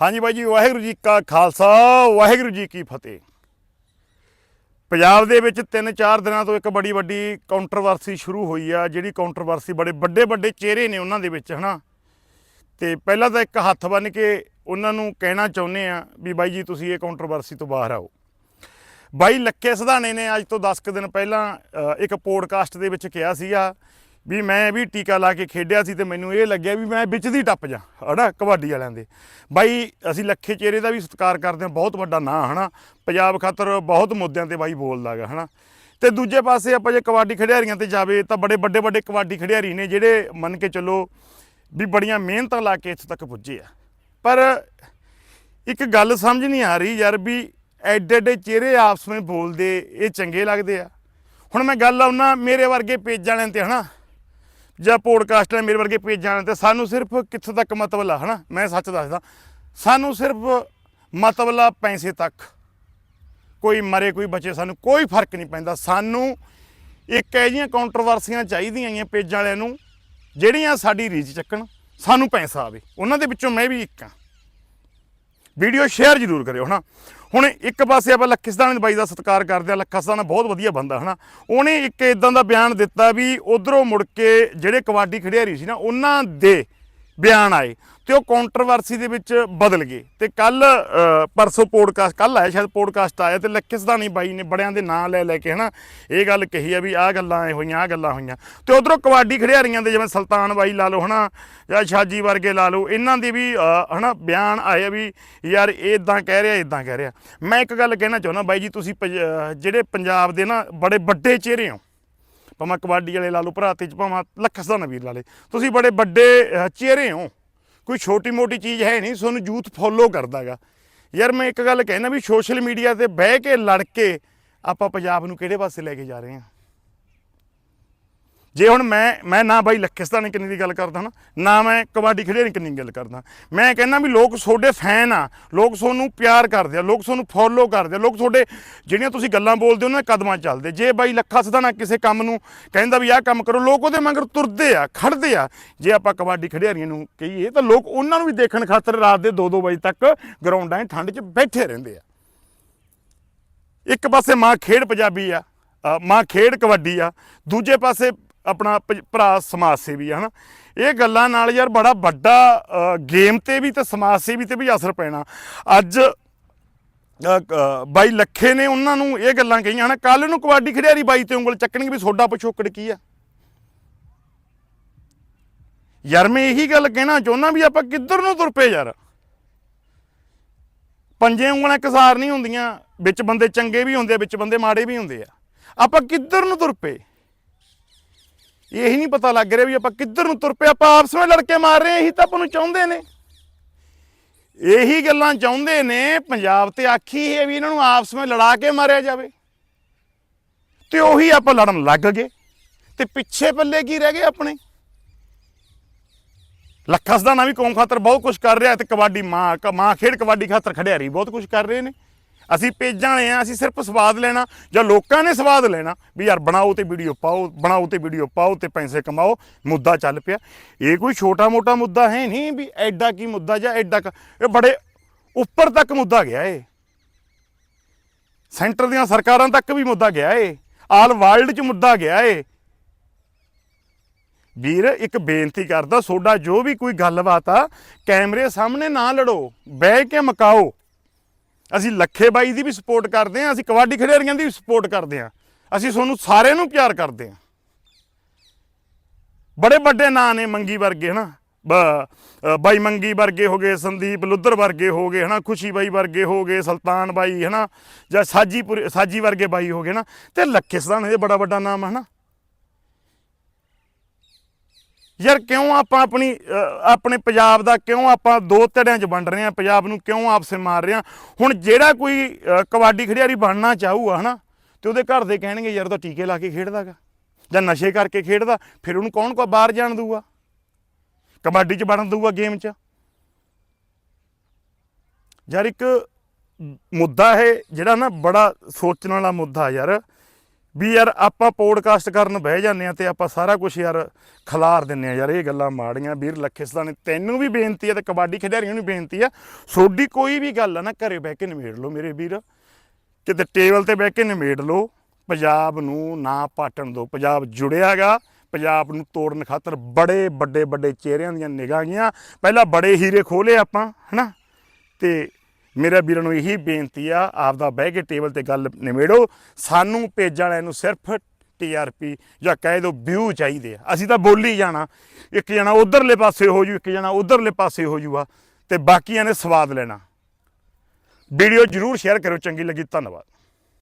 ਹਾਂਜੀ ਬਾਈ ਜੀ, ਵਾਹਿਗੁਰੂ ਜੀ ਕਾ ਖਾਲਸਾ, ਵਾਹਿਗੁਰੂ ਜੀ ਕੀ ਫਤਿਹ। ਪੰਜਾਬ ਦੇ ਵਿੱਚ 3-4 ਦਿਨਾਂ ਤੋਂ ਇੱਕ ਬੜੀ ਵੱਡੀ ਕਾਉਂਟਰੋਵਰਸੀ ਸ਼ੁਰੂ ਹੋਈ ਆ, ਜਿਹੜੀ ਕਾਉਂਟਰੋਵਰਸੀ ਬੜੇ ਵੱਡੇ ਵੱਡੇ ਚਿਹਰੇ ਨੇ ਉਹਨਾਂ ਦੇ ਵਿੱਚ, ਹਨਾ? ਤੇ ਪਹਿਲਾਂ ਤਾਂ ਇੱਕ ਹੱਥ ਬੰਨ ਕੇ ਉਹਨਾਂ ਨੂੰ ਕਹਿਣਾ ਚਾਹੁੰਦੇ ਆ ਵੀ ਬਾਈ ਜੀ, ਤੁਸੀਂ ਇਹ ਕਾਉਂਟਰੋਵਰਸੀ ਤੋਂ ਬਾਹਰ ਆਓ। ਬਾਈ ਲੱਕੇ ਸਧਾਣੇ ਨੇ ਅੱਜ ਤੋਂ 10 ਕੁ ਦਿਨ ਪਹਿਲਾਂ ਇੱਕ ਪੋਡਕਾਸਟ ਦੇ ਵਿੱਚ ਕਿਹਾ ਸੀਗਾ ਵੀ ਮੈਂ ਵੀ ਟੀਕਾ ਲਾ ਕੇ ਖੇਡਿਆ ਸੀ ਤੇ ਮੈਨੂੰ ਇਹ ਲੱਗਿਆ ਵੀ ਮੈਂ ਵਿੱਚ ਦੀ ਟੱਪ ਜਾ, ਹਨਾ, ਕਬੱਡੀ ਵਾਲਿਆਂ ਦੇ। ਬਾਈ, ਅਸੀਂ ਲੱਖੇ ਚਿਹਰੇ ਦਾ ਵੀ ਸਤਿਕਾਰ ਕਰਦੇ ਹਾਂ, ਬਹੁਤ ਵੱਡਾ ਨਾਂ, ਹਨਾ। ਪੰਜਾਬ ਖਾਤਰ ਬਹੁਤ ਮੁੱਦਿਆਂ ਤੇ ਬਾਈ ਬੋਲਦਾਗਾ ਹਨਾ। ਤੇ ਦੂਜੇ ਪਾਸੇ ਆਪਾਂ ਜੇ ਕਬੱਡੀ ਖਿਡਾਰੀਆਂ ਤੇ ਜਾਵੇ, ਤਾਂ ਬੜੇ ਵੱਡੇ ਵੱਡੇ ਕਬੱਡੀ ਖਿਡਾਰੀ ਨੇ ਜਿਹੜੇ ਮੰਨ ਕੇ ਚੱਲੋ ਵੀ ਬੜੀਆਂ ਮਿਹਨਤਾਂ ਲਾ ਕੇ ਇੱਥੇ ਤੱਕ ਪੁੱਜੇ ਆ। ਪਰ ਇੱਕ ਗੱਲ ਸਮਝ ਨਹੀਂ ਆ ਰਹੀ ਯਾਰ ਵੀ ਐਡੇ ਐਡੇ ਚਿਹਰੇ ਆਪਸ ਵਿੱਚ ਬੋਲਦੇ, ਇਹ ਚੰਗੇ ਲੱਗਦੇ ਆ। ਹੁਣ ਮੈਂ ਗੱਲ ਆਉਣਾ ਮੇਰੇ ਵਰਗੇ ਪੇਜਾਂ ਵਾਲਿਆਂ ਤੇ, ਹਨਾ। ਜਾਂ ਪੋਡਕਾਸਟ ਨੇ ਮੇਰੇ ਵਰਗੇ ਪੇਜਾਂ ਵਾਲਿਆਂ ਤੇ ਸਾਨੂੰ ਸਿਰਫ ਕਿੱਥੋਂ ਤੱਕ ਮਤਲਬ ਆ ਹਨਾ? ਮੈਂ ਸੱਚ ਦੱਸਦਾ। ਸਾਨੂੰ ਸਿਰਫ ਮਤਲਬ ਆ ਪੈਸੇ ਤੱਕ। ਕੋਈ ਮਰੇ, ਕੋਈ ਬਚੇ, ਸਾਨੂੰ ਕੋਈ ਫ਼ਰਕ ਨਹੀਂ ਪੈਂਦਾ। ਸਾਨੂੰ ਇੱਕ ਇਹ ਜਿਹੀਆਂ ਕਾਉਂਟਰੋਵਰਸੀਆਂ ਚਾਹੀਦੀਆਂ ਆਈਆਂ ਪੇਜਾਂ ਵਾਲਿਆਂ ਨੂੰ, ਜਿਹੜੀਆਂ ਸਾਡੀ ਰੀਚ ਚੱਕਣ। ਸਾਨੂੰ ਪੈਸਾ ਆਵੇ। ਉਹਨਾਂ ਦੇ ਵਿੱਚੋਂ ਮੈਂ ਵੀ ਇੱਕ ਹਾਂ। ਵੀਡੀਓ ਸ਼ੇਅਰ ਜ਼ਰੂਰ ਕਰਿਓ, ਹਨਾ? ਹੁਣ ਇੱਕ ਪਾਸੇ ਆਪਾਂ ਲੱਖਿਸਤਾਨ ਬਾਈ ਦਾ ਸਤਿਕਾਰ ਕਰਦੇ ਆ, ਲੱਖਿਸਤਾਨ ਬਹੁਤ ਵਧੀਆ ਬੰਦਾ, ਹਨਾ? ਉਹਨੇ ਇੱਕ ਇਦਾਂ ਦਾ ਬਿਆਨ ਦਿੱਤਾ ਵੀ ਉਧਰੋਂ ਮੁੜ ਕੇ ਜਿਹੜੇ ਕਬੱਡੀ ਖਿਡਾਰੀ ਸੀ ਨਾ, ਉਹਨਾਂ ਦੇ ਬਿਆਨ ਆਏ। ਤੇ ਉਹ ਕੰਟਰੋਵਰਸੀ ਦੇ ਵਿੱਚ ਬਦਲ ਗਏ। ਤੇ ਕੱਲ ਪਰਸੋਂ ਪੋਡਕਾਸਟ ਕੱਲ ਆਇਆ ਸ਼ਾਇਦ ਪੋਡਕਾਸਟ ਆਇਆ ਤੇ ਲੱਖਿਸਤਾਨੀ ਬਾਈ ਨੇ ਬੜਿਆਂ ਦੇ ਨਾਂ ਲੈ ਲੈ ਕੇ ਹਨਾ ਇਹ ਗੱਲ ਕਹੀ ਆ ਵੀ ਆਹ ਗੱਲਾਂ ਐ ਹੋਈਆਂ ਆਹ ਗੱਲਾਂ ਹੋਈਆਂ। ਤੇ ਉਧਰੋਂ ਕਬੱਡੀ ਖਿਡਾਰੀਆਂ ਦੇ ਜਿਵੇਂ ਸੁਲਤਾਨ ਬਾਈ ਲਾ ਲਓ ਹਨਾ ਜਾਂ ਸ਼ਾਜੀ ਵਰਗੇ ਲਾ ਲਓ ਇਹਨਾਂ ਦੇ ਵੀ ਅ, ਹਨਾ ਬਿਆਨ ਆਏ ਆ ਵੀ ਯਾਰ ਇਹ ਇਦਾਂ ਕਹਿ ਰਿਹਾ ਇਦਾਂ ਕਹਿ ਰਿਹਾ। ਮੈਂ ਇੱਕ ਗੱਲ ਕਹਿਣਾ ਚਾਹੁੰਦਾ ਬਾਈ ਜੀ ਤੁਸੀਂ ਪੰਜ- ਜਿਹੜੇ ਪੰਜਾਬ ਦੇ ਨਾ ਬੜੇ ਵੱਡੇ ਚਿਹਰੇ ਹੋ ਭਾਵੇਂ ਕਬੱਡੀ ਵਾਲੇ ਲਾ ਲਓ ਭਰਾ ਤੇ ਭਾਵੇਂ ਲੱਖਸਦਾਨ ਵੀਰ ਲਾ ਲੇ ਤੁਸੀਂ ਬੜੇ ਵੱਡੇ ਚਿਹਰੇ ਹੋ। ਕੋਈ ਛੋਟੀ ਮੋਟੀ ਚੀਜ਼ ਹੈ ਨਹੀਂ ਤੁਹਾਨੂੰ ਯੂਥ ਫੋਲੋ ਕਰਦਾਗਾ। ਯਾਰ ਮੈਂ ਇੱਕ ਗੱਲ ਕਹਿਣਾ ਵੀ ਸੋਸ਼ਲ ਮੀਡੀਆ ਤੇ ਬਹਿ ਕੇ ਲੜ ਕੇ ਆਪਾਂ ਪੰਜਾਬ ਨੂੰ ਕਿਹੜੇ ਪਾਸੇ ਲੈ ਕੇ ਜਾ ਰਹੇ ਹਾਂ? ਜੇ ਹੁਣ ਮੈਂ ਮੈਂ ਨਾ ਬਾਈ ਲੱਖਿਸਤਾਨ ਕਿੰਨੀ ਦੀ ਗੱਲ ਕਰਦਾ ਨਾ ਨਾ ਮੈਂ ਕਬੱਡੀ ਖਿਡਾਰੀ ਕਿੰਨੀ ਦੀ ਗੱਲ ਕਰਦਾ। ਮੈਂ ਕਹਿੰਦਾ ਵੀ ਲੋਕ ਤੁਹਾਡੇ ਫੈਨ ਆ, ਲੋਕ ਤੁਹਾਨੂੰ ਪਿਆਰ ਕਰਦੇ ਆ, ਲੋਕ ਤੁਹਾਨੂੰ ਫੋਲੋ ਕਰਦੇ ਆ, ਲੋਕ ਤੁਹਾਡੇ ਜਿਹੜੀਆਂ ਤੁਸੀਂ ਗੱਲਾਂ ਬੋਲਦੇ ਉਹਨਾਂ ਦੇ ਕਦਮਾਂ ਚੱਲਦੇ। ਜੇ ਬਾਈ ਲੱਖਾ ਸਦਾਣਾ ਕਿਸੇ ਕੰਮ ਨੂੰ ਕਹਿੰਦਾ ਵੀ ਆਹ ਕੰਮ ਕਰੋ, ਲੋਕ ਉਹਦੇ ਮਗਰ ਤੁਰਦੇ ਆ, ਖੜਦੇ ਆ। ਜੇ ਆਪਾਂ ਕਬੱਡੀ ਖਿਡਾਰੀਆਂ ਨੂੰ ਕਹੀਏ ਤਾਂ ਲੋਕ ਉਹਨਾਂ ਨੂੰ ਵੀ ਦੇਖਣ ਖਾਤਰ ਰਾਤ ਦੇ 2-2 ਵਜੇ ਤੱਕ ਗਰਾਊਂਡਾਂ 'ਚ ਠੰਡ 'ਚ ਬੈਠੇ ਰਹਿੰਦੇ ਆ। ਇੱਕ ਪਾਸੇ ਮਾਂ ਖੇਡ ਪੰਜਾਬੀ ਆ ਮਾਂ ਖੇਡ ਕਬੱਡੀ ਆ, ਦੂਜੇ ਪਾਸੇ ਆਪਣਾ ਭ- ਭਰਾ ਸਮਾਜ ਸੇਵੀ ਆ, ਹਨਾ? ਇਹ ਗੱਲਾਂ ਨਾਲ ਯਾਰ ਬੜਾ ਵੱਡਾ ਗੇਮ ਤੇ ਵੀ ਤੇ ਸਮਾਜ ਸੇਵੀ ਤੇ ਵੀ ਅਸਰ ਪੈਣਾ। ਅੱਜ ਬਾਈ ਲੱਖੇ ਨੇ ਉਹਨਾਂ ਨੂੰ ਇਹ ਗੱਲਾਂ ਕਹੀਆਂ, ਹਨਾ? ਕੱਲ ਨੂੰ ਕਬੱਡੀ ਖਿਡਾਰੀ ਬਾਈ ਤੇ ਉਂਗਲ ਚੱਕਣੀ ਵੀ ਤੁਹਾਡਾ ਪਿਛੋਕੜ ਕੀ ਆ? ਯਾਰ ਮੈਂ ਇਹੀ ਗੱਲ ਕਹਿਣਾ ਚਾਹੁੰਦਾ ਵੀ ਆਪਾਂ ਕਿੱਧਰ ਨੂੰ ਤੁਰ ਪਏ ਯਾਰ? ਪੰਜੇ ਉਂਗਲਾਂ ਕਸਾਰ ਨਹੀਂ ਹੁੰਦੀਆਂ, ਵਿੱਚ ਬੰਦੇ ਚੰਗੇ ਵੀ ਹੁੰਦੇ ਵਿੱਚ ਬੰਦੇ ਮਾੜੇ ਵੀ ਹੁੰਦੇ ਆ। ਆਪਾਂ ਕਿੱਧਰ ਨੂੰ ਤੁਰ ਪਏ? ਇਹੀ ਨਹੀਂ ਪਤਾ ਲੱਗ ਰਿਹਾ ਵੀ ਆਪਾਂ ਕਿੱਧਰ ਨੂੰ ਤੁਰ ਪਏ, ਆਪਾਂ ਆਪਸ ਵਿੱਚ ਲੜਕੇ ਮਾਰ ਰਹੇ ਇਹੀ ਤਾਂ ਆਪਾਂ ਨੂੰ ਚਾਹੁੰਦੇ ਨੇ। ਇਹੀ ਗੱਲਾਂ ਚਾਹੁੰਦੇ ਨੇ, ਪੰਜਾਬ ਤੇ ਆਖੀ ਹੈ ਵੀ ਇਹਨਾਂ ਨੂੰ ਆਪਸ ਵਿੱਚ ਲੜਾ ਕੇ ਮਾਰਿਆ ਜਾਵੇ। ਤੇ ਉਹੀ ਆਪਾਂ ਲੜਨ ਲੱਗ ਗਏ। ਤੇ ਪਿੱਛੇ ਪੱਲੇ ਕੀ ਰਹਿ ਗਏ ਆਪਣੇ? ਲੱਖਾਂ ਦਾ ਵੀ ਕੌਮ ਖਾਤਰ ਬਹੁਤ ਕੁਝ ਕਰ ਰਿਹਾ ਤੇ ਕਬੱਡੀ ਮਾਂ ਕ- ਮਾਂ ਖੇਡ ਕਬੱਡੀ ਖਾਤਰ ਖਿਡਾਰੀ ਬਹੁਤ ਕੁਝ ਕਰ ਰਹੇ ਨੇ। ਅਸੀਂ ਪੇਜਾਂ ਵਾਲੇ ਆ, ਅਸੀਂ ਸਿਰਫ ਸਵਾਦ ਲੈਣਾ, ਜਾਂ ਲੋਕਾਂ ਨੇ ਸਵਾਦ ਲੈਣਾ, ਵੀ ਯਾਰ ਬਣਾਓ ਤੇ ਵੀਡੀਓ ਪਾਓ, ਬਣਾਓ ਤੇ ਵੀਡੀਓ ਪਾਓ ਤੇ ਪੈਸੇ ਕਮਾਓ, ਮੁੱਦਾ ਚੱਲ ਪਿਆ। ਇਹ ਕੋਈ ਛੋਟਾ ਮੋਟਾ ਮੁੱਦਾ ਹੈ ਨਹੀਂ ਵੀ ਐਡਾ ਕੀ ਮੁੱਦਾ ਜਾਂ ਐਡਾ ਇਹ ਬੜੇ ਉੱਪਰ ਤੱਕ ਮੁੱਦਾ ਗਿਆ ਏ। ਸੈਂਟਰ ਦੀਆਂ ਸਰਕਾਰਾਂ ਤੱਕ ਵੀ ਮੁੱਦਾ ਗਿਆ ਏ। ਆਲ ਵਰਲਡ 'ਚ ਮੁੱਦਾ ਗਿਆ ਏ। ਵੀਰ, ਇੱਕ ਬੇਨਤੀ ਕਰਦਾ, ਸੋਡਾ ਜੋ ਵੀ ਕੋਈ ਗੱਲਬਾਤ ਆ, ਕੈਮਰੇ ਸਾਹਮਣੇ ਨਾ ਲੜੋ, ਬਹਿ ਕੇ ਮਕਾਓ। ਅਸੀਂ ਲੱਖੇ ਬਾਈ ਦੀ ਵੀ ਸਪੋਰਟ ਕਰਦੇ ਹਾਂ, ਅਸੀਂ ਕਬੱਡੀ ਖਿਡਾਰੀਆਂ ਦੀ ਵੀ ਸਪੋਰਟ ਕਰਦੇ ਹਾਂ। ਅਸੀਂ ਤੁਹਾਨੂੰ ਸਾਰਿਆਂ ਨੂੰ ਪਿਆਰ ਕਰਦੇ ਹਾਂ। ਬੜੇ ਵੱਡੇ ਨਾਂ ਨੇ ਮੰਗੀ ਵਰਗੇ, ਹਨਾ? ਬ- ਬਾਈ ਮੰਗੀ ਵਰਗੇ ਹੋ ਗਏ, ਸੰਦੀਪ ਲੁੱਧਰ ਵਰਗੇ ਹੋ ਗਏ, ਹਨਾ? ਖੁਸ਼ੀ ਬਾਈ ਵਰਗੇ ਹੋ ਗਏ, ਸੁਲਤਾਨ ਬਾਈ, ਹਨਾ? ਜਾਂ ਸਾਜੀਪੁਰ ਸਾਜੀ ਵਰਗੇ ਬਾਈ ਹੋ ਗਏ ਨਾ ਤੇ ਲੱਖੇ ਸਦਾਨ ਇਹ ਬੜਾ ਵੱਡਾ ਨਾਮ ਹੈ, ਹਨਾ? ਯਾਰ ਕਿਉਂ ਆਪਾਂ ਆਪਣੀ ਆਪਣੇ ਪੰਜਾਬ ਦਾ ਕਿਉਂ ਆਪਾਂ ਦੋ ਧੜਿਆਂ 'ਚ ਵੰਡ ਰਹੇ ਹਾਂ? ਪੰਜਾਬ ਨੂੰ ਕਿਉਂ ਆਪਸੇ ਮਾਰ ਰਹੇ ਹਾਂ? ਹੁਣ ਜਿਹੜਾ ਕੋਈ ਕਬੱਡੀ ਖਿਡਾਰੀ ਬਣਨਾ ਚਾਹੂਗਾ, ਹਨਾ, ਤੇ ਉਹਦੇ ਘਰ ਦੇ ਕਹਿਣਗੇ, ਯਾਰ ਉਹ ਤਾਂ ਟੀਕੇ ਲਾ ਕੇ ਖੇਡਦਾਗਾ ਜਾਂ ਨਸ਼ੇ ਕਰਕੇ ਖੇਡਦਾ, ਫਿਰ ਉਹਨੂੰ ਕੌਣ ਕੋ, ਬਾਹਰ ਜਾਣ ਦੂਗਾ ਕਬੱਡੀ 'ਚ ਵੜਨ ਦੂਗਾ ਗੇਮ 'ਚ? ਯਾਰ ਇੱਕ ਮੁੱਦਾ ਹੈ, ਜਿਹੜਾ ਨਾ ਬੜਾ ਸੋਚਣ ਵਾਲਾ ਮੁੱਦਾ ਯਾਰ ਵੀ ਯਾਰ ਆਪਾਂ ਪੋਡਕਾਸਟ ਕਰਨ ਬਹਿ ਜਾਂਦੇ ਆ ਤੇ ਆਪਾਂ ਸਾਰਾ ਕੁਝ ਯਾਰ ਖਲਾਰ ਦਿੰਨੇ ਆ ਯਾਰ ਇਹ ਗੱਲਾਂ ਮਾੜੀਆਂ, ਵੀਰ ਲੱਖੇਸਤਾਨੇ, ਤੈਨੂੰ ਵੀ ਬੇਨਤੀ ਆ ਤੇ ਕਬੱਡੀ ਖਿਡਾਰੀਆਂ ਨੂੰ ਵੀ ਬੇਨਤੀ ਆ ਸੋਡੀ ਕੋਈ ਵੀ ਗੱਲ ਆ ਨਾ, ਘਰੇ ਬਹਿ ਕੇ ਨਿਬੇੜ ਲਓ ਮੇਰੇ ਵੀਰ। ਕਿਤੇ ਟੇਬਲ ਤੇ ਬਹਿ ਕੇ ਨਿਬੇੜ ਲਓ। ਪੰਜਾਬ ਨੂੰ ਨਾ ਪਾਟਣ ਦਿਓ। ਪੰਜਾਬ ਜੁੜਿਆਗਾ ਪੰਜਾਬ ਨੂੰ ਤੋੜਨ ਖਾਤਰ ਬੜੇ ਵੱਡੇ ਵੱਡੇ ਚਿਹਰਿਆਂ ਦੀਆਂ ਨਿਗਾਹਾਂ ਗਈਆਂ। ਪਹਿਲਾਂ ਬੜੇ ਹੀਰੇ ਖੋਲੇ ਆਪਾਂ, ਹਨਾ? ਤੇ ਮੇਰੇ ਵੀਰਾਂ ਨੂੰ ਇਹੀ ਬੇਨਤੀ ਆ, ਆਪਦਾ ਬਹਿ ਕੇ ਟੇਬਲ ਤੇ ਗੱਲ ਨਿਬੇੜੋ। ਸਾਨੂੰ ਪੇਜਾਂ ਵਾਲਿਆਂ ਨੂੰ ਸਿਰਫ ਟੀਆਰਪੀ ਜਾਂ ਕਹਿ ਦਿਓ ਵਿਊ ਚਾਹੀਦੇ ਆ। ਅਸੀਂ ਤਾਂ ਬੋਲੀ ਜਾਣਾ। ਇੱਕ ਜਣਾ ਉਧਰਲੇ ਪਾਸੇ ਹੋ ਜੂ, ਇੱਕ ਜਣਾ ਉਧਰਲੇ ਪਾਸੇ ਹੋ ਜੂਗਾ ਤੇ ਬਾਕੀਆਂ ਨੇ ਸਵਾਦ ਲੈਣਾ। ਵੀਡੀਓ ਜਰੂਰ ਸ਼ੇਅਰ ਕਰੋ ਚੰਗੀ ਲੱਗੀ, ਧੰਨਵਾਦ।